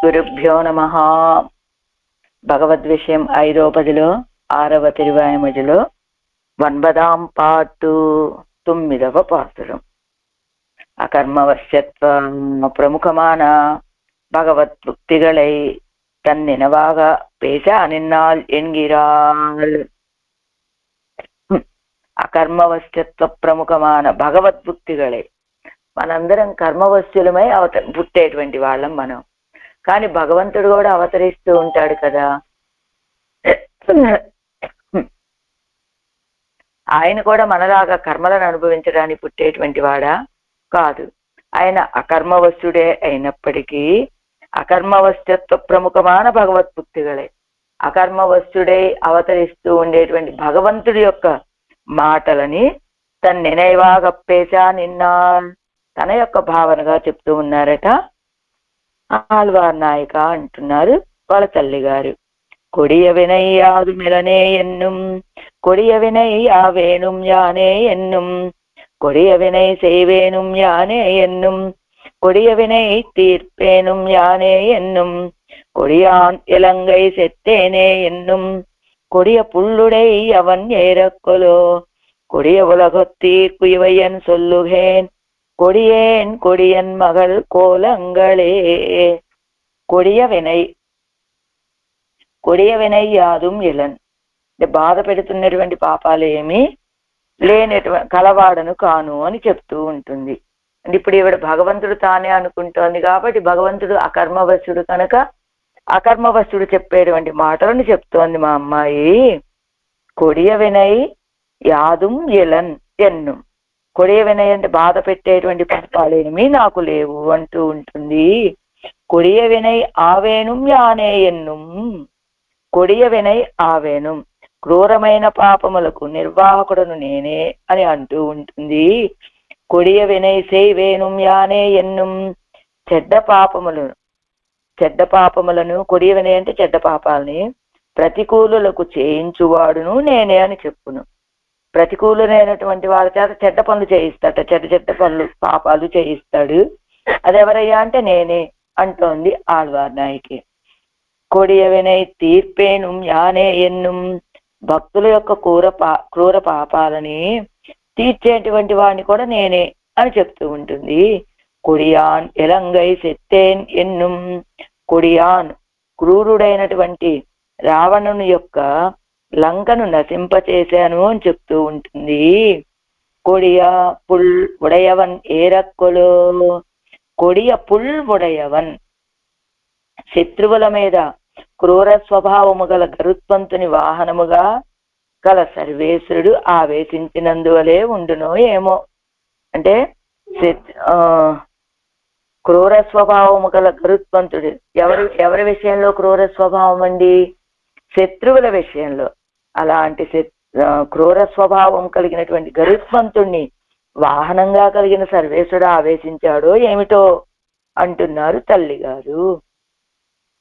గురుభ్యో నమ భగవద్ విషయం ఐదో పదిలో ఆరవ తిరువాయమదిలో ఒన్పదాం పాతు తొమ్మిదవ పాసురం அகர்மவசியத்வம் பிரமுகமான பகவத் புக்திகளை தன் நினைவாக பேச அனின்னால் என்கிறாள் అకర్మవశ్యత్వ ప్రముఖమైన భగవద్భుక్తిగళే మనందరం కర్మవస్తులమై అవ పుట్టేటువంటి వాళ్ళం మనం కానీ భగవంతుడు కూడా అవతరిస్తూ ఉంటాడు కదా. ఆయన కూడా మనలాగా కర్మలను అనుభవించడానికి పుట్టేటువంటి వాడా? కాదు. ఆయన అకర్మవస్తుడే అయినప్పటికీ అకర్మవస్తుత్వ ప్రముఖమైన భగవద్భుక్తిగలే అకర్మవస్తుడై అవతరిస్తూ ఉండేటువంటి భగవంతుడి యొక్క మాటలని తన నినైవాగప్పేశా నిన్నా తన యొక్క భావనగా చెప్తూ ఉన్నారట. ఆళ్వార్ నాయక అంటున్నారు వాళ్ళ తల్లి గారు கொடிய வினை யாதுமிலனே என்னும் கொடிய வினை யாவேனும் யானே என்னும் கொடிய வினை செய்வேனும் யானே என்னும் கொடிய வினை தீர்ப்பேனும் யானே என்னும் கொடியான் இலங்கை செத்தேனே என்னும் கொடிய புல்லுடை அவன் ஏறக்கொலோ கொடிய உலகத்தீர்ப்பு இவையன் சொல்லுகேன் கொடியேன் கொடியன் மகள் கோலங்களே கொடிய వినై కొడియ వినై యాదుం ఇలన్ బాధ పెడుతున్నటువంటి పాపాలు ఏమి లేనటువంటి కలవాడను కాను అని చెప్తూ ఉంటుంది అంటే ఇప్పుడు ఈవిడ భగవంతుడు తానే అనుకుంటోంది కాబట్టి భగవంతుడు అకర్మవశుడు కనుక అకర్మవశుడు చెప్పేటువంటి మాటలను చెప్తోంది మా అమ్మాయి కొడియ వినై యాదుం ఎలన్ ఎన్ను కొడియ వినయ్ అంటే బాధ పెట్టేటువంటి పాపాలేమి నాకు లేవు అంటూ ఉంటుంది. కొడియ వినయ్ ఆవేణుం యానే ఎన్నుం. కొడియ వినయ్ ఆవేణుం క్రూరమైన పాపములకు నిర్వాహకుడను నేనే అని అంటూ ఉంటుంది. కొడియ వినయ్ సేవేణుం యానే ఎన్నుం. చెడ్డ పాపములను చెడ్డ పాపములను కొడియ వినయ్ అంటే చెడ్డ పాపాలని ప్రతికూలులకు చేయించువాడును నేనే అని చెప్పును. ప్రతికూలమైనటువంటి వాళ్ళ చేత చెడ్డ పనులు చేయిస్తాట చెడ్డ చెడ్డ పనులు పాపాలు చేయిస్తాడు. అదెవరయ్యా అంటే నేనే అంటోంది ఆళ్వార్ నాయకి. కొడియ తీర్పేను యానే ఎన్నుం. భక్తుల యొక్క క్రూర పా క్రూర పాపాలని తీర్చేటువంటి వాడిని కూడా నేనే అని చెప్తూ ఉంటుంది. కొడియాన్ ఎలంగై సెత్తేన్ ఎన్నుం. కొడియాన్ క్రూరుడైనటువంటి రావణుని యొక్క లంకను నశింపచేశాను అని చెప్తూ ఉంటుంది. కొడియ పుల్ ఉడయవన్ ఏరక్కులు. కొడియ పుల్ ఉడయవన్. శత్రువుల మీద క్రూర స్వభావము గల గరుత్పంతుని వాహనముగా గల సర్వేశ్వరుడు ఆవేశించినందువలే ఉండునో ఏమో. అంటే క్రూర స్వభావము గల గరుత్పంతుడు ఎవరు ఎవరి విషయంలో క్రూర స్వభావం అండి శత్రువుల విషయంలో. అలాంటి క్రూర స్వభావం కలిగినటువంటి గరుత్మంతుణ్ణి వాహనంగా కలిగిన సర్వేశ్వరుడు ఆవేశించాడో ఏమిటో అంటున్నారు తల్లిగారు.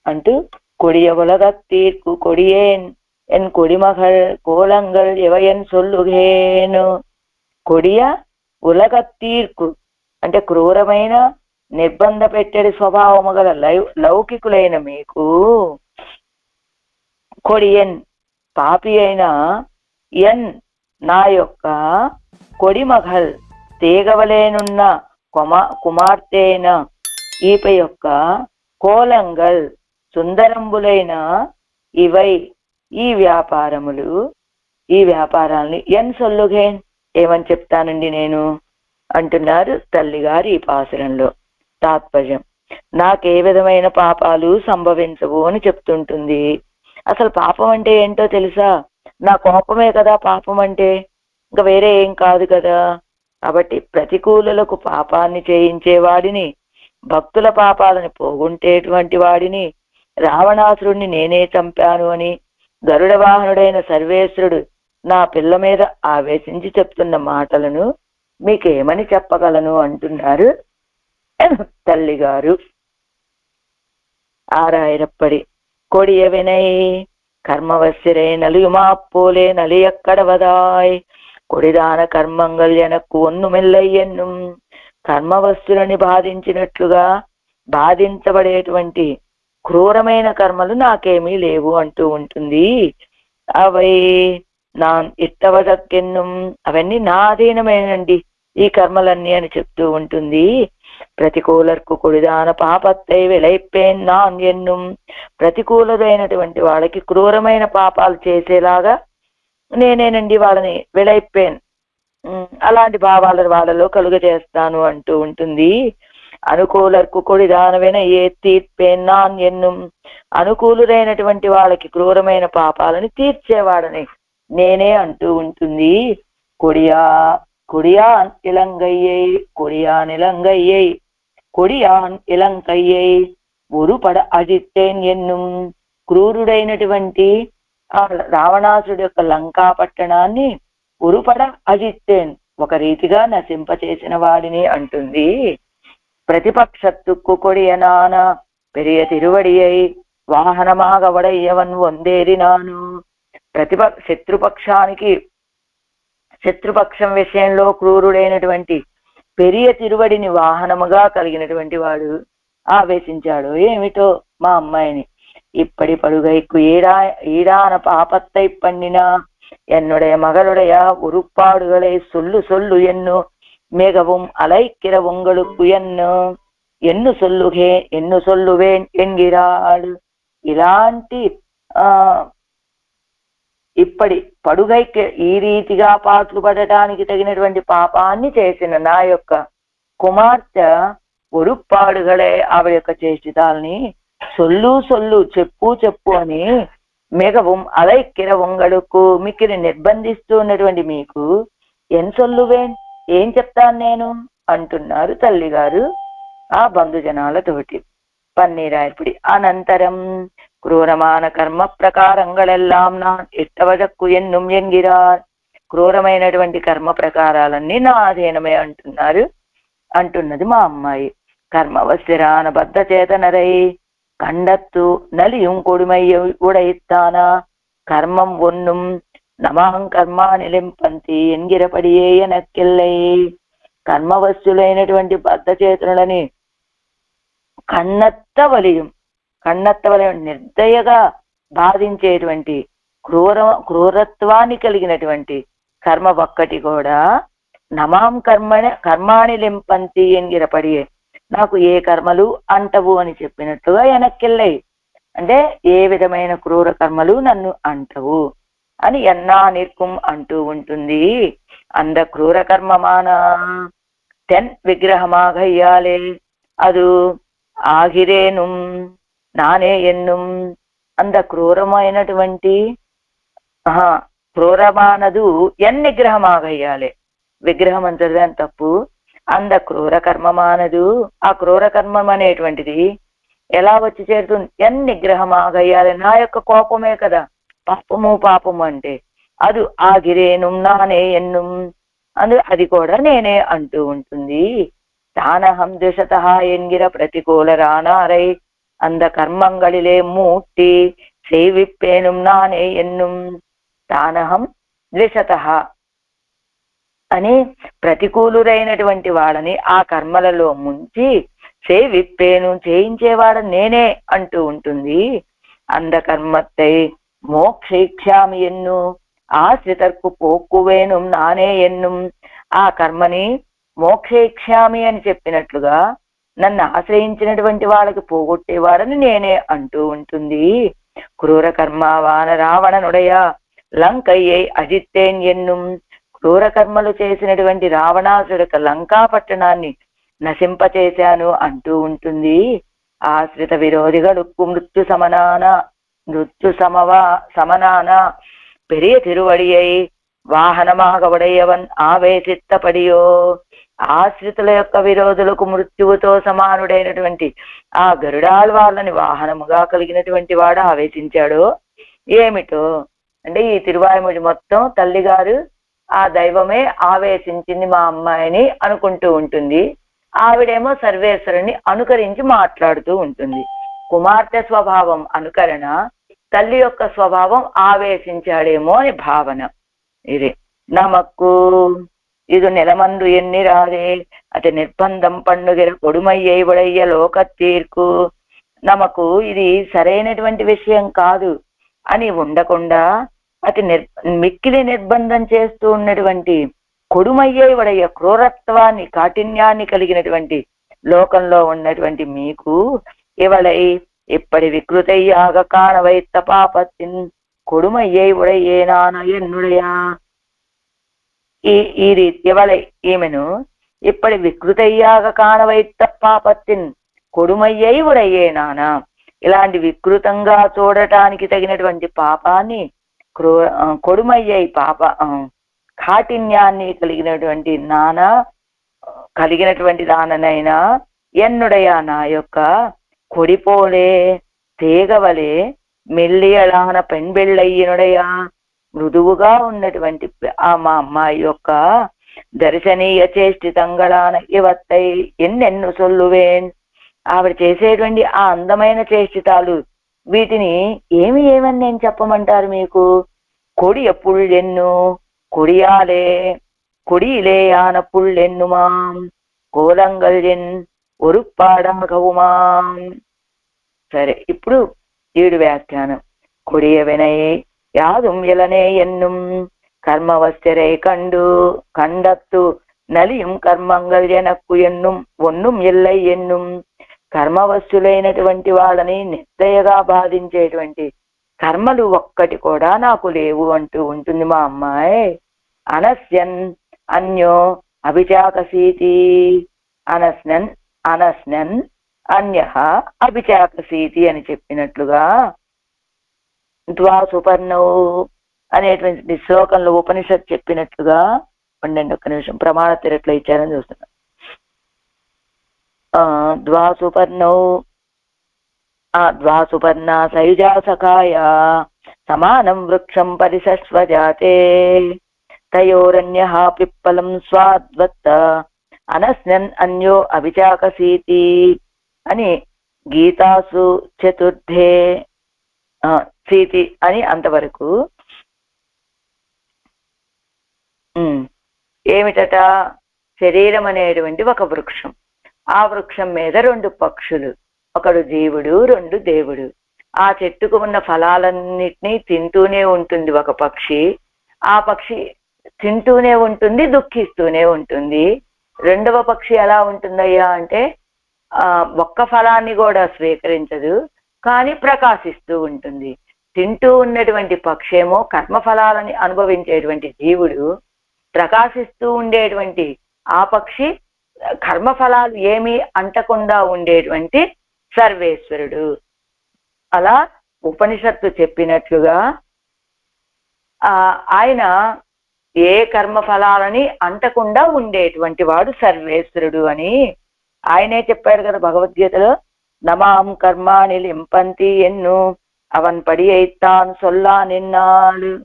అంటూ கொடிய உலகத்தீர்க்கு కొడియేన్ ఎన్ கொடிமகள் కోలంగల్ ఎవయన్ సొల్లుగేను. కొడియ ఉలగత్తీర్కు అంటే క్రూరమైన నిర్బంధ పెట్టడి స్వభావము గల లౌకికులైన మీకు. కొడియన్ పాపి అయిన ఎన్ నా యొక్క కొడిమహల్ తీగవలేనున్న కుమా కుమార్తె అయిన ఈప యొక్క కోలంగల్ సుందరంబులైన ఇవై ఈ వ్యాపారములు ఈ వ్యాపారాలని ఎన్ సొల్లుగేన్? ఏమని చెప్తానండి నేను? అంటున్నారు తల్లిగారు ఈ పాసురంలో. తాత్పర్యం. నాకే విధమైన పాపాలు సంభవించవు అని చెప్తుంటుంది. అసలు పాపం అంటే ఏంటో తెలుసా? నా కోపమే కదా పాపం అంటే. ఇంకా వేరే ఏం కాదు కదా. కాబట్టి ప్రతికూలులకు పాపాన్ని చేయించే వాడిని భక్తుల పాపాలను పోగొంటేటువంటి వాడిని రావణాసురుణ్ణి నేనే చంపాను అని గరుడ వాహనుడైన సర్వేశ్వరుడు నా పిల్ల మీద ఆవేశించి చెప్తున్న మాటలను మీకేమని చెప్పగలను అంటున్నారు? తల్లిగారు. ఆరాయరప్పడి కొడియ వినై కర్మవశ్యరే నలియుమా పోలే నలియక్కడవదాయ్ కొడిదాన కర్మంగల్ ఎనక్కు ఒన్ను మెల్లయ్యన్ను కర్మవస్తులని బాధించినట్లుగా బాధించబడేటువంటి క్రూరమైన కర్మలు నాకేమీ లేవు అంటూ ఉంటుంది అవై నా ఇట్టవదక్కెన్ను అవన్నీ నా అధీనమేనండి ఈ కర్మలన్నీ అని చెప్తూ ఉంటుంది ప్రతికూలర్కు కుడిదాన పాపత్తై విలైపేన్ నాన్ ఎన్నుం. ప్రతికూలదైనటువంటి వాళ్ళకి క్రూరమైన పాపాలు చేసేలాగా నేనేనండి వాళ్ళని విలైపేన్ అలాంటి భావాల వాళ్ళలో కలుగ చేస్తాను అంటూ ఉంటుంది. అనుకూలర్కు కొడిదానవైన ఏ తీర్పేన్ నాన్ ఎన్నుం. అనుకూలుడైనటువంటి వాళ్ళకి క్రూరమైన పాపాలని తీర్చేవాడని నేనే అంటూ ఉంటుంది. కొడియా கொடியான் இலங்கையை கொடியான் இலங்கையை కొడియాన్ ఇలంకయ్యై ஒரு పడ అజిత్తేన్ ఎన్నుం క్రూరుడైనటువంటి ఆ రావణాసుడి యొక్క లంకా పట్టణాన్ని ఉరుపడ అజిత్తేన్ ఒక రీతిగా నశింపచేసిన వాడిని అంటుంది ప్రతిపక్షత్తుక్కు కొడియనాన పెరియ తిరువడియై వాహనమాగ వడయ్యవన్ వందేరినాను ప్రతిప శత్రుపక్షానికి శత్రుపక్షం విషయంలో క్రూరుడైనటువంటి పెరియ తిరువడిని వాహనముగా కలిగినటువంటి వాడు ఆవేశించాడు ఏమిటో మా అమ్మాయిని ఇప్పటి పడుగైకు ఈడా ఈడాన పాపత్తై పండిన என்னுடைய மகளுடைய உருப்பாடுகளை சொல்லு சொல்லு என்னு மிகவும் அலைக்கிற உங்களுக்கு ఎన్ను ఎన్ను సొల్లుగే ఎన్ను సొల్లువేన్ ఎన్గిరాడు ఇలాంటి ఆ ఇప్పటి పడుగై ఈ రీతిగా పాటలు పడటానికి తగినటువంటి పాపాన్ని చేసిన నా యొక్క కుమార్తె ఒరుప్పాడుగలే ఆవిడ యొక్క చేష్టితాల్ని సొల్లు సొల్లు చెప్పు చెప్పు అని మిగవం అలైక్కిర ఉంగడుకు మిక్కిని నిర్బంధిస్తూ ఉన్నటువంటి మీకు ఎన్ సొల్లువేన్ ఏం చెప్తాను నేను? అంటున్నారు తల్లిగారు ఆ బంధుజనాలతోటి పన్నీరాయపుడి అనంతరం குரூரமான கர்ம பிரகாரங்கள் எல்லாம் நான் ఇష్టవశక్కు ఎన్నుం ఎన్గిరార్ క్రూరమైనటువంటి కర్మ ప్రకారాలన్నీ నాధీనమే అంటున్నారు అంటున్నది మా అమ్మాయి కర్మవశిరాన బద్ధ చేతనరై కండత్తు నలియుం కొడుమయ్య ఉడయిస్తానా கர்மம் ஒன்னும் நமாங் కర్మా నిలింపంతి ఎన్గిరపడియే ఎనక్కిల్లై కర్మవస్తులైనటువంటి బద్ధ చేతనులని కన్నత్త వలియం కన్నత్త నిర్దయగా బాధించేటువంటి క్రూర క్రూరత్వాన్ని కలిగినటువంటి కర్మ ఒక్కటి కూడా నమాం కర్మణ కర్మాణి లింపంతి ఎన్గిరపడియే నాకు ఏ కర్మలు అంటవు అని చెప్పినట్టుగా వెనక్కిళ్ళాయి అంటే ఏ విధమైన క్రూర కర్మలు నన్ను అంటవు అని ఎన్నా నిర్కుం అంటూ ఉంటుంది. అంద క్రూర కర్మమాన తెన్ విగ్రహమాగయ్యాలే. அது ఆగిరేను నానే ఎన్నుం అంద క్రూరమైనటువంటి ఆహా క్రూరమానదు ఎన్ నిగ్రహమాగయ్యాలే విగ్రహం అంతది అని తప్పు. అంద క్రూర కర్మమానదు. ఆ క్రూర కర్మం అనేటువంటిది ఎలా వచ్చి చేరుతుంది? ఎన్ నిగ్రహం ఆగయ్యాలి నా యొక్క కోపమే కదా. పాపము పాపము అంటే. అది ఆగిరేను నానే ఎన్ను. అందు అది కూడా నేనే అంటూ ఉంటుంది. తానహం దిశత ఎన్గిర ప్రతికూల రానారై அந்த கர்மங்களிலே மூட்டி செய்விப்பேனும் நானே என்னும் తానహం ద్విషత అని ప్రతికూలురైనటువంటి వాళ్ళని ఆ కర్మలలో ముంచి సేవిప్పేను చేయించేవాడ నేనే అంటూ ఉంటుంది అంద కర్మత్తై మోక్షేక్షామి ఎన్ను ఆశ్రితర్కు పోక్కువేను నానే ఎన్ను ఆ కర్మని మోక్షేక్షామి అని చెప్పినట్లుగా నన్ను ఆశ్రయించినటువంటి వాళ్ళకి పోగొట్టేవాడని నేనే అంటూ ఉంటుంది. క్రూర కర్మ వాన రావణనుడయ లంకయ్యై అజిత్తేన్ ఎన్నుం. క్రూర కర్మలు చేసినటువంటి రావణాసుడు యొక్క లంకా పట్టణాన్ని నశింపచేశాను అంటూ ఉంటుంది. ఆశ్రిత విరోధిగడుక్కు మృత్యు సమనాన మృత్యు సమవా సమనాన పెరియ తిరువడియై వాహనమాగ ఉడయవన్ ఆవేశిత్తపడియో. ఆశ్రితుల యొక్క విరోధులకు మృత్యువుతో సమానుడైనటువంటి ఆ గరుడాల్ వాళ్ళని వాహనముగా కలిగినటువంటి వాడు ఆవేశించాడు. ఏమిటో? అంటే ఈ తిరువాయుముడి మొత్తం తల్లిగారు ఆ దైవమే ఆవేశించింది మా అమ్మాయిని అనుకుంటూ ఉంటుంది. ఆవిడేమో సర్వేశ్వరుని అనుకరించి మాట్లాడుతూ ఉంటుంది. కుమార్తె స్వభావం అనుకరణ తల్లి యొక్క స్వభావం ఆవేశించాడేమో అని భావన. ఇది నమకు இது நிலமன்று எண்ணிராதே అటు నిర్బంధం పండుగ కొడుమయ్యే ఉడయ్య లోకత్తీర్కు నమకు ఇది సరైనటువంటి విషయం కాదు అని ఉండకుండా అతి నిర్ మిక్కిలి నిర్బంధం చేస్తూ ఉన్నటువంటి కొడుమయ్యే ఉడయ్య క్రూరత్వాన్ని కాఠిన్యాన్ని కలిగినటువంటి లోకంలో ఉన్నటువంటి మీకు ఇవళై ఇప్పటి వికృతయ్యాగ కాణవైత్త పాపత్తిన్ కొడుమయ్యే ఉడయ్యే నాన ఎన్నుడయా ఈ ఈ రీతి ఇవళై ఈమెను ఇప్పటి వికృతయ్యాక కాణవైత్త పాపత్తిన్ కొడుమయ్యై ఉడయ్యే నానా ఇలాంటి వికృతంగా చూడటానికి తగినటువంటి పాపాన్ని క్రూ కొడుమయ్యై పాప కాఠిన్యాన్ని కలిగినటువంటి నాన కలిగినటువంటి దాననైనా ఎన్నుడయా నా యొక్క కొడిపోలే తీగవలే మెల్లియలాన పెన్బెళ్ళయ్యనుడయా మృదువుగా ఉన్నటువంటి ఆ మా అమ్మాయి యొక్క దర్శనీయ చేష్టితంగళాన ఇవత్తై ఎన్నెన్ను సొల్లువేన్ ఆవిడ చేసేటువంటి ఆ అందమైన చేష్టితాలు వీటిని ఏమి ఏమని నేను చెప్పమంటారు మీకు కొడియ పుళ్ళెన్ను కొడియాలే கொடியிலே யான புல் என்னுமாம் கோலங்கள் என் ఒరుప్పాడాగవుమాం సరే ఇప్పుడు ఏడు వ్యాఖ్యానం కొడియ వినై யாதும் இளனே என்னும் கர்மவஸ்தரை கண்டு கண்டத்து நலியும் కర్మంగల్ ఎనక్కు ఎన్నుం ఒన్నుం ఎల్లై ఎన్నుం కర్మవస్తులైనటువంటి వాళ్ళని నిశ్చయగా బాధించేటువంటి కర్మలు ఒక్కటి కూడా నాకు లేవు అంటూ ఉంటుంది మా అమ్మాయి అనస్యన్ అన్యో అభిచాకసీతి అనస్నన్ అనస్నన్ అన్య అభిచాకసీతి అని చెప్పినట్లుగా ద్వాసుపర్ణవు అనేటువంటి శ్లోకంలో ఉపనిషత్ చెప్పినట్లుగా ఉండండి ఒక్క నిమిషం. ప్రమాణ తిరట్లో ఇచ్చారని చూస్తున్నా. ఆ ద్వాసుపర్ణౌ ఆ ద్వాసుపర్ణ సైజా సఖాయ సమానం వృక్షం పరిసస్వజాతే తయోరన్య పిప్పలం స్వాద్వత్త అనస్నన్ అన్యో అభిచాకసీతి అని గీతాసు చతుర్థే. ఆ, సీతి అని అంతవరకు. ఏమిటట? శరీరం అనేటువంటి ఒక వృక్షం. ఆ వృక్షం మీద రెండు పక్షులు ఒకడు జీవుడు రెండు దేవుడు. ఆ చెట్టుకు ఉన్న ఫలాలన్నిటినీ తింటూనే ఉంటుంది ఒక పక్షి. ఆ పక్షి తింటూనే ఉంటుంది దుఃఖిస్తూనే ఉంటుంది. రెండవ పక్షి ఎలా ఉంటుందయ్యా అంటే ఆ ఒక్క ఫలాన్ని కూడా స్వీకరించదు. కానీ ప్రకాశిస్తూ ఉంటుంది. తింటూ ఉన్నటువంటి పక్షేమో కర్మఫలాలని అనుభవించేటువంటి జీవుడు ప్రకాశిస్తూ ఉండేటువంటి ఆ పక్షి కర్మఫలాలు ఏమీ అంటకుండా ఉండేటువంటి సర్వేశ్వరుడు. అలా ఉపనిషత్తు చెప్పినట్లుగా ఆ ఆయన ఏ కర్మఫలాలని అంటకుండా ఉండేటువంటి వాడు సర్వేశ్వరుడు అని ఆయనే చెప్పాడు కదా భగవద్గీతలో. నమాం కర్మాణి లింపంతి ఎన్ను అవన్ పడి అయితాను సొల్లా నిన్నాడు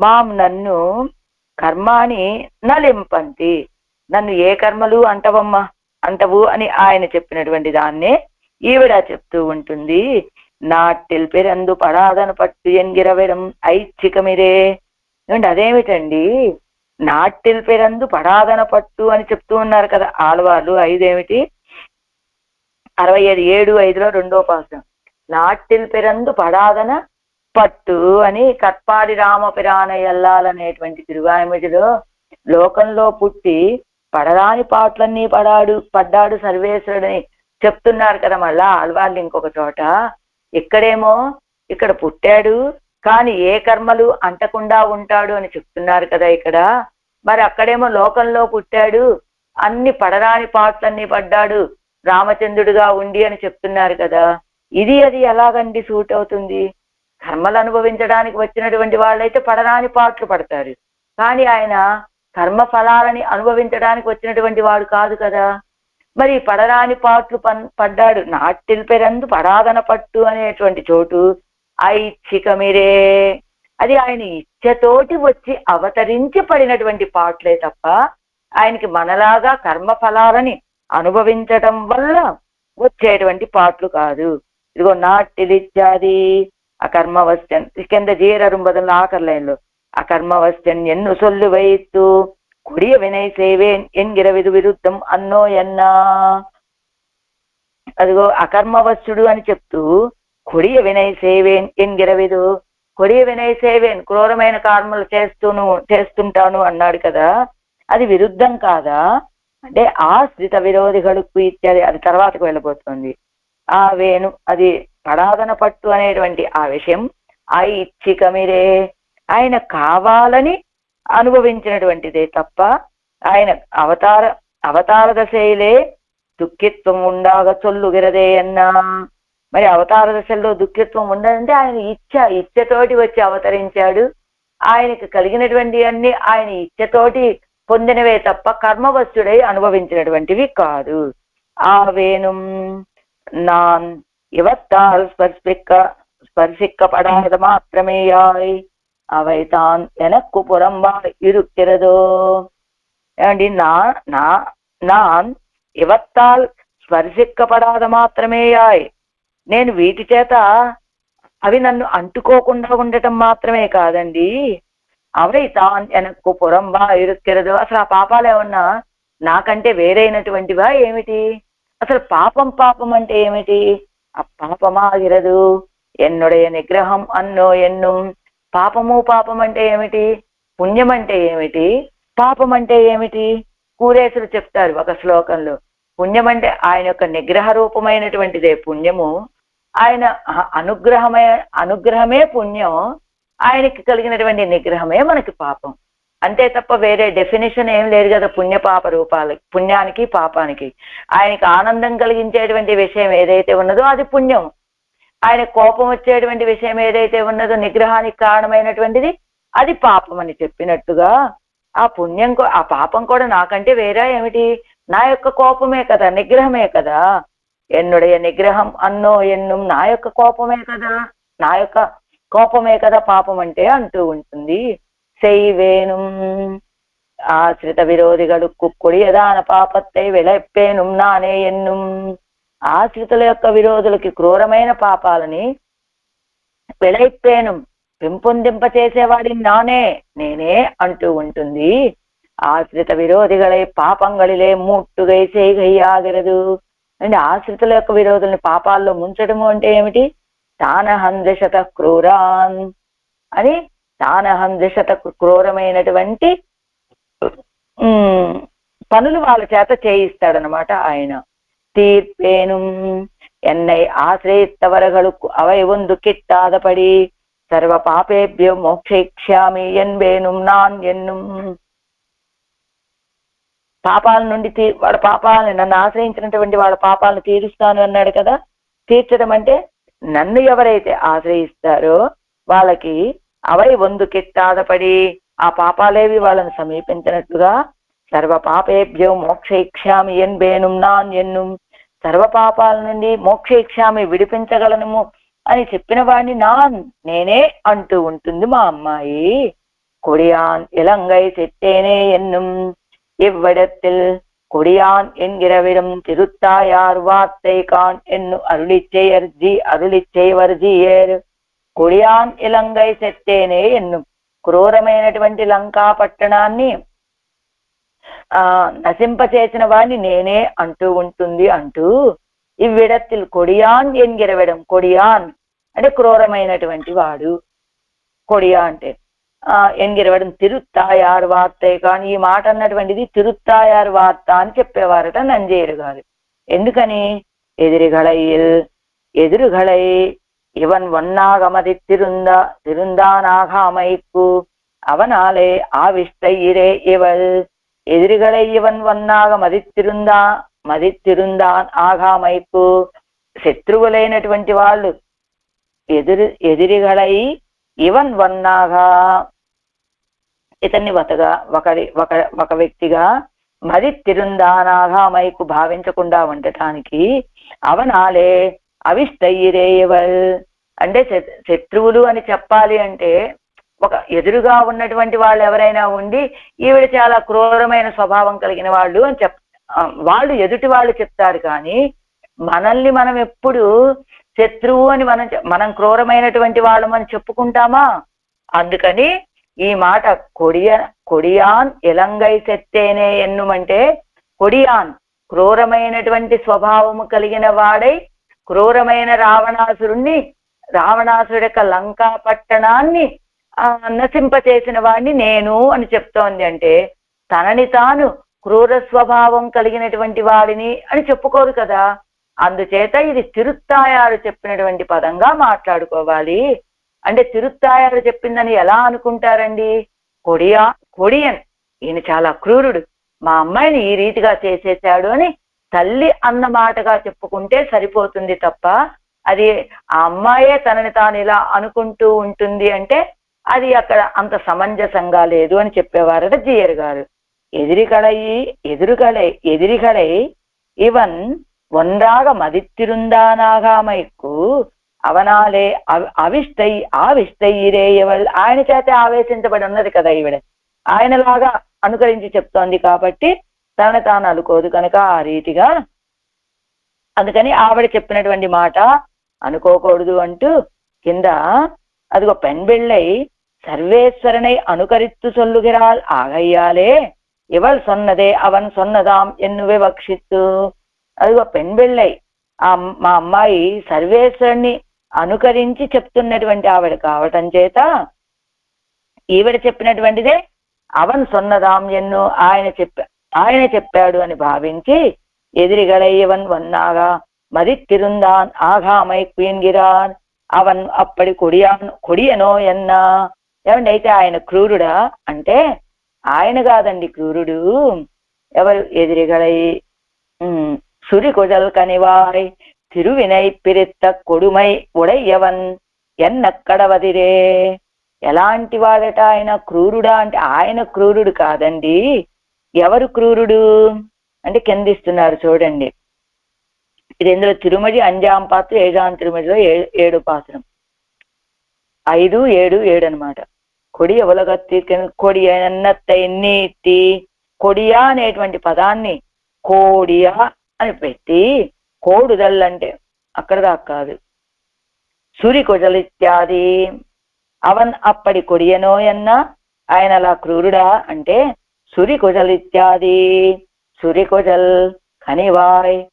మాం నన్ను కర్మాని నలింపంతి. నన్ను ఏ కర్మలు అంటవమ్మా? అంటవు అని ఆయన చెప్పినటువంటి దాన్నే ఈవిడ చెప్తూ ఉంటుంది. నాటిల్ పెరందు పడాదను పట్టు ఎన్గిరవెరం ఐచ్ఛికమిరే ఏమండి అదేమిటండి? నాటిల్ పెరందు పడాదన పట్టు అని చెప్తూ ఉన్నారు కదా ఆడవాళ్ళు ఐదేమిటి అరవై ఐదు ఏడు ఐదులో రెండో పాసం నాటిల్ పెరందు పడాదన పట్టు అని కట్పాడి రామ పిరాన ఎల్లాలనేటువంటి తిరువాయిమిడిలో లోకంలో పుట్టి పడరాని పాటలన్నీ పడాడు పడ్డాడు సర్వేశ్వరుడని చెప్తున్నారు కదా మళ్ళా ఆడవాళ్ళు ఇంకొక చోట. ఇక్కడేమో ఇక్కడ పుట్టాడు కానీ ఏ కర్మలు అంటకుండా ఉంటాడు అని చెప్తున్నారు కదా ఇక్కడ. మరి అక్కడేమో లోకంలో పుట్టాడు అన్ని పడరాని పాటలన్నీ పడ్డాడు రామచంద్రుడిగా ఉండి అని చెప్తున్నారు కదా. ఇది అది ఎలాగండి సూట్ అవుతుంది? కర్మలు అనుభవించడానికి వచ్చినటువంటి వాళ్ళైతే పడరాని పాటలు పడతారు. కానీ ఆయన కర్మ ఫలాలని అనుభవించడానికి వచ్చినటువంటి వాడు కాదు కదా. మరి పడరాని పాటలు పన్ పడ్డాడు. నాటిల్ పెరందు పడాదన పట్టు అనేటువంటి చోటు ఐచ్ఛికమిరే. అది ఆయన ఇచ్చతోటి వచ్చి అవతరించి పడినటువంటి పాటలే తప్ప ఆయనకి మనలాగా కర్మ ఫలాలని అనుభవించటం వల్ల వచ్చేటువంటి పాటలు కాదు. ఇదిగో నాట్టిలిత్యాది అకర్మవశ్చన్. కింద జీరరుం బదులు ఆఖరి లైన్లో అకర్మవశ్చన్ ఎన్ను సొల్లు వైత్తు కొడియ వినయ సేవేన్ ఎన్గిర విధు విరుద్ధం అన్నో ఎన్నా అదిగో అకర్మవత్సుడు అని చెప్తూ కొడియ వినయ సేవేన్ ఎన్గిర విధు కొడియ వినయ సేవేన్ క్రూరమైన కర్మలు చేస్తూను చేస్తుంటాను అన్నాడు కదా. అది విరుద్ధం కాదా? అంటే ఆశ్రిత విరోధిகளுకు ఇత్యాది అది తర్వాతకు వెళ్ళబోతుంది. ఆ వేణు అది పడాదన పట్టు అనేటువంటి ఆ విషయం ఆ ఇచ్చికమిరే ఆయన కావాలని అనుభవించినటువంటిదే తప్ప ఆయన అవతార అవతార దశయిలే దుఃఖిత్వం ఉండాగ చొల్లుగిరదే అన్నా. మరి అవతార దశల్లో దుఃఖిత్వం ఉండదంటే ఆయన ఇచ్చ ఇచ్చతోటి వచ్చి అవతరించాడు. ఆయనకు కలిగినటువంటి అన్ని ఆయన ఇచ్చతోటి పొందినవే తప్ప కర్మవస్తుడై అనుభవించినటువంటివి కాదు ఆ వేణుం நான் இவத்தால் ஸ்பர்சிக்க ஸ்பர்சிக்கப்படாத மாத்திரமேயாய் அவை தான் எனக்கு புறம்பாய் இருக்கிறதோ ஏண்டி நான் நான் நான் ఇవత్తాల్ స్పర్శిక్కపడాద మాత్రమేయాయ్ నేను వీటి చేత అవి నన్ను అంటుకోకుండా ఉండటం మాత్రమే కాదండి అవై తాన్ ఎనక్కు పురంబా ఇరుక్కెరదు. అసలు ఆ పాపాలు ఏమన్నా నాకంటే వేరైనటువంటివా ఏమిటి? అసలు పాపం పాపం అంటే ఏమిటి? అపాపమాగిరదు ఎన్నుடைய నిగ్రహం అన్నో ఎన్ను? పాపము పాపం అంటే ఏమిటి? పుణ్యం అంటే ఏమిటి? పాపం అంటే ఏమిటి? కూరేసులు చెప్తారు ఒక శ్లోకంలో. పుణ్యం అంటే ఆయన యొక్క నిగ్రహ రూపమైనటువంటిదే పుణ్యము. ఆయన అ- అనుగ్రహమే అనుగ్రహమే పుణ్యం. ఆయనకి కలిగినటువంటి నిగ్రహమే మనకి పాపం. అంతే తప్ప వేరే డెఫినేషన్ ఏం లేదు కదా పుణ్య పాప రూపాలు పుణ్యానికి పాపానికి. ఆయనకి ఆనందం కలిగించేటువంటి విషయం ఏదైతే ఉన్నదో అది పుణ్యం. ఆయన కోపం వచ్చేటువంటి విషయం ఏదైతే ఉన్నదో నిగ్రహానికి కారణమైనటువంటిది అది పాపం అని చెప్పినట్టుగా ఆ పుణ్యం ఆ పాపం కూడా నాకంటే వేరే ఏమిటి? నా యొక్క కోపమే కదా నిగ్రహమే కదా. ఎన్నుடைய నిగ్రహం అన్నో ఎన్ను నా యొక్క కోపమే కదా. నా యొక్క కోపమే కదా పాపం అంటే అంటూ ఉంటుంది. செய்வேனும் ஆசிரித విరోధిகளுக்கு కొడియదాన పాపత్తై విలెప్పేనుం నానే ఎన్నుం. ఆశ్రితుల యొక్క విరోధులకి క్రూరమైన పాపాలని విలైప్పేను. పెంపొందింప చేసేవాడి నానే నేనే అంటూ ఉంటుంది. ఆశ్రిత విరోధిగలై పాపంగళిలే మూట్టుగై చేయగయ్యాగిరదు అండ్ ఆశ్రితుల యొక్క విరోధుల్ని పాపాల్లో ముంచడము అంటే ఏమిటి? తానహందశత క్రూరాన్ అని తానహందశత క్రూరమైనటువంటి పనులు వాళ్ళ చేత చేయిస్తాడనమాట ఆయన. తీర్పేను ఎన్నై ఆశ్రయిత్తవరగలకు అవై ಒಂದು కిట్టాదపడి సర్వ పాపేభ్యో మోక్షయిష్యామి ఎన్వేనుం నాన్ ఎన్ను. పాపాల నుండి తీ వాళ్ళ పాపాలను నన్ను ఆశ్రయించినటువంటి వాళ్ళ పాపాలను తీరుస్తాను అన్నాడు కదా. తీర్చడం అంటే నన్ను ఎవరైతే ఆశ్రయిస్తారో వాళ్ళకి అవై వందు కిట్టాదపడి ఆ పాపాలేవి వాళ్ళని సమీపించినట్టుగా సర్వ పాపేభ్యో మోక్షయిష్యామి ఎన్బేను నాన్ ఎన్నుం సర్వ పాపాల నుండి మోక్షయిష్యామి విడిపించగలనము అని చెప్పిన వాడిని నాన్ నేనే అంటూ ఉంటుంది మా అమ్మాయి கொடியான் இலங்கை செத்தேனே என்னும் இவ்விடத்தில் கொடியான் என்கிறவிடம் திருத்தாயார் வார்த்தை கான் என்னும் அருளிச்செயர் ஜி అరుళిచ్చేయవర్ జీయర్ కొడియాన్ ఇలంగై సెత్తేనే ఎన్ను క్రూరమైనటువంటి లంకా పట్టణాన్ని ఆ నశింపచేసిన వాడిని నేనే అంటూ ఉంటుంది అంటూ ఇవ్విడత్తిల్ కొడియాన్ ఎన్గిరవడం కొడియాన్ అంటే క్రూరమైనటువంటి వాడు కొడియా అంటే ఆ ఎన్గిరవడం తిరుత్తాయారు వార్తే కానీ ఈ మాట అన్నటువంటిది తిరుత్తాయారు వార్త అని చెప్పేవారట నంజేరు గారు ఎందుకని ఎదురుగళయిల్ ఎదురుగళై இவன் ஒன்னாக மதித்திருந்தா திருந்தானாக அமைக்கு அவனாலே ஆவிஷ்ட இரே இவள் எதிரிகளை இவன் ஒன்னாக మదిత్తిరుందా మదిత్తిరుందాన్ ఆగా మైపు శత్రువులైనటువంటి వాళ్ళు ఎదురు ఎదిరిగలై ఇవన్ వన్నాగా ఇతన్ని ఒకగా ఒకరి ఒక ఒక వ్యక్తిగా మరి తిరుందానాగామైకు భావించకుండా ఉండటానికి అవనాలే అవిష్టయ్యిరేయవల్ అంటే శత్రువులు అని చెప్పాలి అంటే ఒక ఎదురుగా ఉన్నటువంటి వాళ్ళు ఎవరైనా ఉండి ఈవిడ చాలా క్రూరమైన స్వభావం కలిగిన వాళ్ళు అని చెప్ వాళ్ళు ఎదుటి వాళ్ళు చెప్తారు కానీ మనల్ని మనం ఎప్పుడు శత్రువు అని మనం మనం క్రూరమైనటువంటి వాళ్ళమని చెప్పుకుంటామా? అందుకని ఈ మాట కొడియ కొడియాన్ ఎలంగై సెత్తేనే ఎన్నుమంటే కొడియాన్ క్రూరమైనటువంటి స్వభావము కలిగిన వాడై క్రూరమైన రావణాసురుణ్ణి రావణాసురుడు యొక్క లంకా పట్టణాన్ని ఆ, నశింపచేసిన వాడిని నేను అని చెప్తోంది అంటే తనని తాను క్రూర స్వభావం కలిగినటువంటి వాడిని అని చెప్పుకోరు కదా. అందుచేత ఇది తిరుత్తాయారు చెప్పినటువంటి పదంగా మాట్లాడుకోవాలి. అంటే తిరుత్తాయారు చెప్పిందని ఎలా అనుకుంటారండి కొడియా కొడియన్ ఈయన చాలా క్రూరుడు మా అమ్మాయిని ఈ రీతిగా చేసేసాడు అని తల్లి అన్న మాటగా చెప్పుకుంటే సరిపోతుంది తప్ప అది ఆ అమ్మాయే తనని తాను ఇలా అనుకుంటూ ఉంటుంది అంటే అది అక్కడ అంత సమంజసంగా లేదు అని చెప్పేవారట జియర్ గారు ఎదిరికడై ఎదురుగడై ఎదిరిగడై ఇవన్ ஒன்றாக మదిత్తిరుందానాగామైకు అవనాలే అవి అవిష్టై ఆవిష్టయిరేయవల్ ఆయన చేత ఆవేశించబడి ఉన్నది కదా ఈవిడ ఆయనలాగా అనుకరించి చెప్తోంది కాబట్టి తన తాను అనుకోదు కనుక ఆ రీతిగా అందుకని ఆవిడ చెప్పినటువంటి మాట అనుకోకూడదు అంటూ కింద అదిగో పెన్బిళ్ళై సర్వేశ్వరனை అనుకరిత్తు సొల్లుగిరాల్ ఆగయ్యాలే ఇవల్ సొన్నదే అవన్ సొన్నదాం ఎన్ను వివక్షిత్తు అదిగో పెన్బిళ్ళై ఆ అమ్- మా అమ్మాయి సర్వేశ్వరుని అనుకరించి చెప్తున్నటువంటి ఆవిడ కావటం చేత ఈవిడ చెప్పినటువంటిదే అవన్ సొన్నదాం ఎన్ను ఆయన చెప్ప ఆయన చెప్పాడు అని భావించి ఎదిరిగడయ్యవన్ వన్నాగా మరి తిరుందాన్ ఆగామై కుయంగిరాన్ అవన్ అప్పటి కొడియా కొడియనో ఎన్నా? ఏమండి అయితే ఆయన క్రూరుడా? అంటే ఆయన కాదండి క్రూరుడు. ఎవరు? ఎదిరిగడై సురి కొడల్ కనివాయ్ తిరువినై పిరిత్త కొడుమై ఉడయ్యవన్ ఎన్నక్కడవదిరే ఎలాంటి వాడట ఆయన క్రూరుడా అంటే ఆయన క్రూరుడు కాదండి ఎవరు క్రూరుడు అంటే కిందిస్తున్నారు చూడండి ఇది ఇందులో తిరుమడి అంజాం పాత్ర ఏజాం తిరుమడిలో ఏడు పాత్రం ఐదు ఏడు ఏడు అన్నమాట కొడి ఉలగత్తి కొడి ఎన్నత్తై నీటి కొడియా అనేటువంటి పదాన్ని కోడియా అని పెట్టి కోడుదల్ అంటే అక్కడ దాకా కాదు. సూరి ఇత్యాది అవన్ అప్పటి కొడియనో ఎన్న? ఆయన అలా క్రూరుడా అంటే సురి ఇత్యాది సురి కొజల్ కనివాయ్.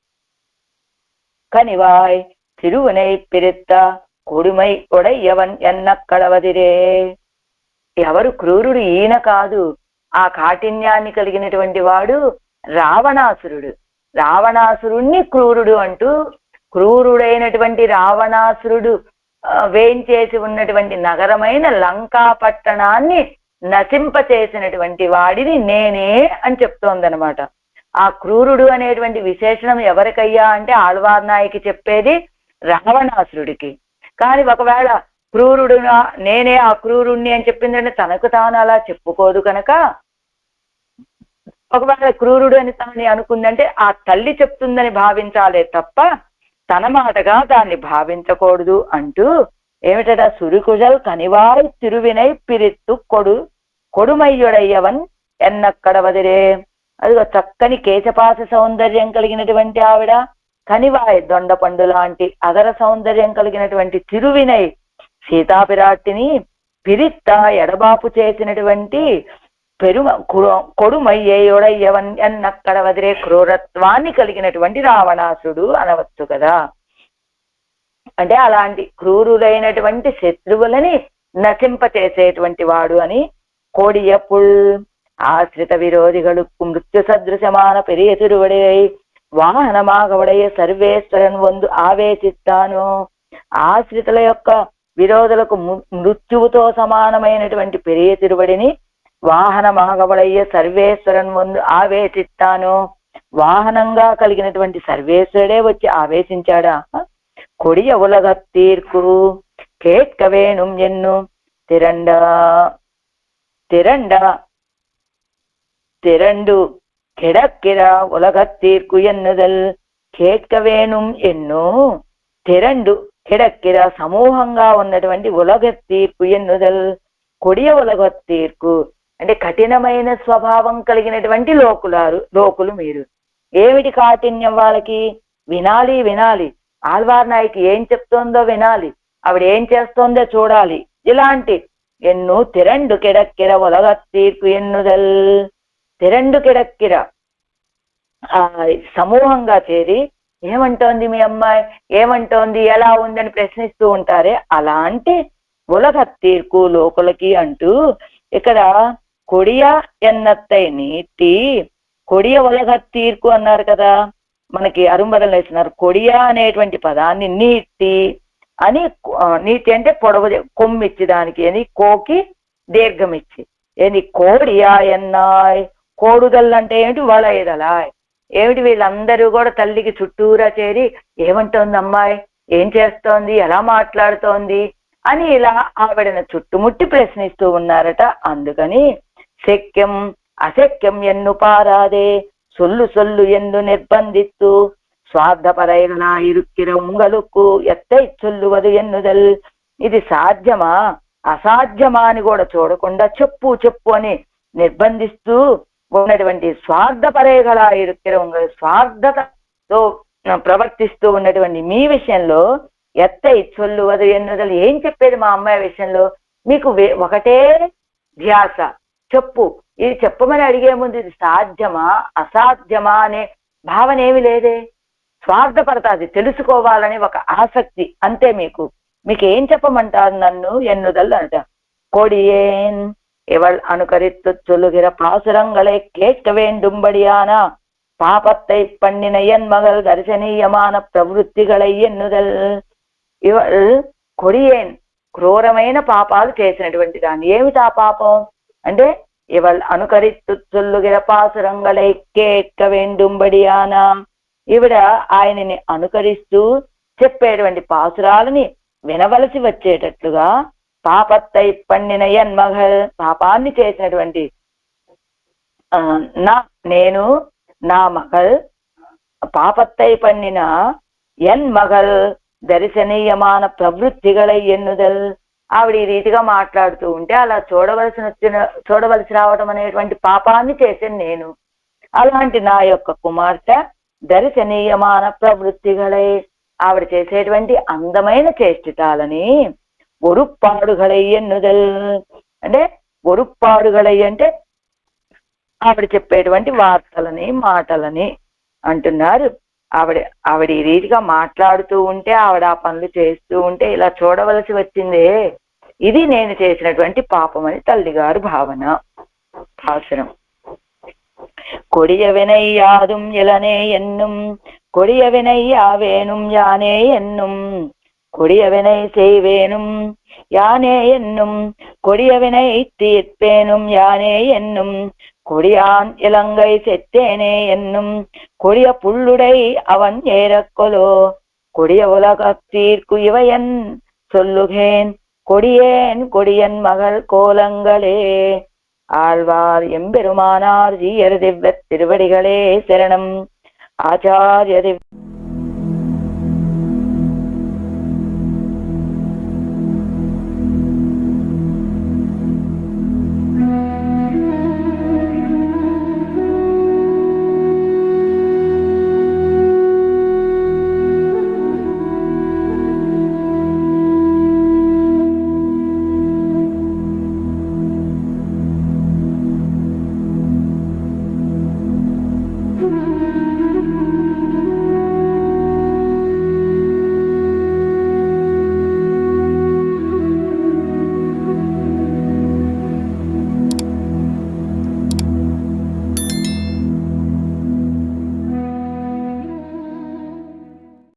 కనివాయ్ తిరువనై పిరిత్త కొడుమై ఒడయ్యవన్ ఎన్న కడవదిరే? ఎవరు క్రూరుడు ఈయన కాదు. ఆ కాఠిన్యాన్ని కలిగినటువంటి వాడు రావణాసురుడు. రావణాసురుణ్ణి క్రూరుడు అంటూ క్రూరుడైనటువంటి రావణాసురుడు వేయించేసి ఉన్నటువంటి నగరమైన లంకా పట్టణాన్ని నశింపచేసినటువంటి వాడిని నేనే అని చెప్తోందనమాట ఆ క్రూరుడు అనేటువంటి విశేషణం ఎవరికయ్యా అంటే ఆళ్వార్ నాయకి చెప్పేది రావణాసురుడికి. కానీ ఒకవేళ క్రూరుడు నేనే ఆ క్రూరుణ్ణి అని చెప్పిందంటే తనకు తాను అలా చెప్పుకోదు కనుక ఒకవేళ క్రూరుడు అని తనని అనుకుందంటే ఆ తల్లి చెప్తుందని భావించాలే తప్ప తన మాటగా దాన్ని భావించకూడదు అంటూ ఏమిటట సురికుజల్ కనివాయ్ తిరువినై పిరిత్తు కొడు కొడుమయ్యుడయ్యవన్ ఎన్నక్కడ వదిరే అదిగో చక్కని కేశపాస సౌందర్యం కలిగినటువంటి ఆవిడ కనివాయ్ దొండపండు లాంటి అదర సౌందర్యం కలిగినటువంటి తిరువినై సీతాపిరాట్టిని పిరిత్త ఎడబాపు చేసినటువంటి పెరుమ కొడుమై ఏయోడయ్యవన్ ఎన్నక్కడ వదిలే క్రూరత్వాన్ని కలిగినటువంటి రావణాసుడు అనవచ్చు కదా. అంటే అలాంటి క్రూరులైనటువంటి శత్రువులని నశింపచేసేటువంటి వాడు అని కోడియపుల్ ఆశ్రిత విరోధిగడు మృత్యు సదృశమాన పెరియ తిరువడై వాహనమాగ సర్వేశ్వరన్ వందు ఆవేశిస్తాను. ఆశ్రితుల యొక్క విరోధులకు మృత్యువుతో సమానమైనటువంటి పెరియతిరువడిని వాహనమాగవడయ్య సర్వేశ్వరన్ ముందు ఆవేశిస్తాను వాహనంగా కలిగినటువంటి సర్వేశ్వరుడే వచ్చి ఆవేశించాడా కొడియ ఉలగత్తీర్కు కేట్కవేణుం ఎన్ను తిరండ తిరండ திரண்டு கிடக்கிற உலகத்தீர்க்கு ఎన్నుదల్ కేట్కవేణుం ఎన్నో తిరండు కిడక్కిర సమూహంగా ఉన్నటువంటి ఉలగ తీర్పు ఎన్నుదల్ కొడియ ఉలగ తీర్పు అంటే కఠినమైన స్వభావం కలిగినటువంటి లోకులారు లోకులు మీరు. ఏమిటి కాఠిన్యం వాళ్ళకి? వినాలి వినాలి. ఆల్వార్ నాయకి ఏం చెప్తోందో వినాలి. ఆవిడ ఏం చేస్తోందో చూడాలి. ఇలాంటి ఎన్ను తిరండు కిడక్కిర తీర్పు ఎన్నుదల్. తిరండు కిడక్కిర. ఆ సమూహంగా చేరి ఏమంటోంది మీ అమ్మాయి? ఏమంటోంది? ఎలా ఉందని ప్రశ్నిస్తూ ఉంటారే. అలాంటి ఉలగత్తీర్కు లోకులకి అంటూ ఇక్కడ కొడియ ఎన్నత్తై నీటి కొడియ ఉలగత్తీర్కు అన్నారు కదా. మనకి అరుంబదలు వేస్తున్నారు కొడియ అనేటువంటి పదాన్ని నీటి అని నీటి అంటే పొడవు కొమ్మిచ్చి దానికి. అని కోకి దీర్ఘం ఇచ్చి ఏంది? కోడియా ఎన్నాయ్? కోడుదల్ అంటే ఏమిటి? వలయదలాయ్. ఏమిటి? వీళ్ళందరూ కూడా తల్లికి చుట్టూరా చేరి ఏమంటోంది అమ్మాయి ఏం చేస్తోంది? ఎలా మాట్లాడుతోంది? అని ఇలా ఆవిడను చుట్టుముట్టి ప్రశ్నిస్తూ ఉన్నారట. అందుకని శక్యం అశక్యం ఎన్ను పారాదే సొల్లు సొల్లు ఎన్ను నిర్బంధిత్తు. స్వార్థపరైన ఇరుక్కిర ఉంగలుక్కు ఎత్తై చొల్లువదు ఎన్నుదల్. ఇది సాధ్యమా? అసాధ్యమా అని కూడా చూడకుండా చెప్పు చెప్పు అని నిర్బంధిస్తూ ఉన్నటువంటి స్వార్థపరేగల ఇరుక్కిర ఉంగలు స్వార్థతతో ప్రవర్తిస్తూ ఉన్నటువంటి మీ విషయంలో ఎత్తై చొల్లువదు ఎన్నుదలు. ఏం చెప్పేది మా అమ్మాయి విషయంలో? మీకు వే- ఒకటే ధ్యాస. చెప్పు. ఇది చెప్పమని అడిగే ముందు ఇది సాధ్యమా? అసాధ్యమా అనే భావన ఏమి లేదే. స్వార్థపడత అది తెలుసుకోవాలని ఒక ఆసక్తి అంతే మీకు. మీకు ఏం చెప్పమంటారు నన్ను? ఎన్నుదల్ అంట. కొడియేన్ ఎవள் అనుకరిత్తు చొలుగిర పాసురంగలే கேட்க வேண்டும்படியான பாபத்தை பண்ணின என் மகள் దర్శనీయమాన ప్రవృత్తిగలై ఎన్నుదల్. ఇవల్ కొడియేన్ క్రూరమైన పాపాలు చేసినటువంటి దాన్ని. ఏమిటా పాపం? అంటే ఇవల్ అనుకరిత్తు చొల్లుగిర పాసురంగళై కేట్క వేండుంబడియాన. ఈవిడ ఆయనని అనుకరిస్తూ చెప్పేటువంటి పాసురాలని వినవలసి వచ్చేటట్లుగా పాపత్తై పండిన ఎన్మగల్ పాపాన్ని చేసినటువంటి ఆ, నా నేను నా మగల్ పాపత్తై పండిన ఎన్ మగల్ దర్శనీయమాన ప్రవృత్తిகளை ఎన్నుదల్. ఆవిడ ఈ రీతిగా మాట్లాడుతూ ఉంటే అలా చూడవలసిన వచ్చిన చూడవలసి రావడం అనేటువంటి పాపాన్ని చేశాను నేను. అలాంటి నా యొక్క కుమార్తె దర్శనీయమాన ప్రవృత్తిగలై. ఆవిడ చేసేటువంటి అందమైన చేష్టితాలని ఒరుప్పాడుగలై ఎన్నుదల్. అంటే ఒరుప్పాడుగలై అంటే ఆవిడ చెప్పేటువంటి వార్తలని మాటలని అంటున్నారు. ఆవిడ ఆవిడ ఈ రీతిగా మాట్లాడుతూ ఉంటే ఆవిడ ఆ పనులు చేస్తూ ఉంటే ఇలా చూడవలసి వచ్చిందే ఇది నేను చేసినటువంటి పాపం అని తల్లిగారు భావన భాషణం கொடியவினை யாதும் இளனே என்னும் கொடியவினை யாவேனும் யானே என்னும் கொடியவினை செய்வேனும் யானே என்னும் கொடியவினை தீர்ப்பேனும் யானே என்னும் கொடியான் இலங்கை செத்தேனே என்னும் கொடிய புல்லுடை அவன் ஏறக்கொலோ. கொடிய உலகத்தீர்க்கு இவையன் சொல்லுகேன் கொடியேன் கொடியன் மகள் கோலங்களே. ஆழ்வார் எம்பெருமானார் ஜீயர் திவ்வத் திருவடிகளே சரணம். ஆச்சாரிய திவ்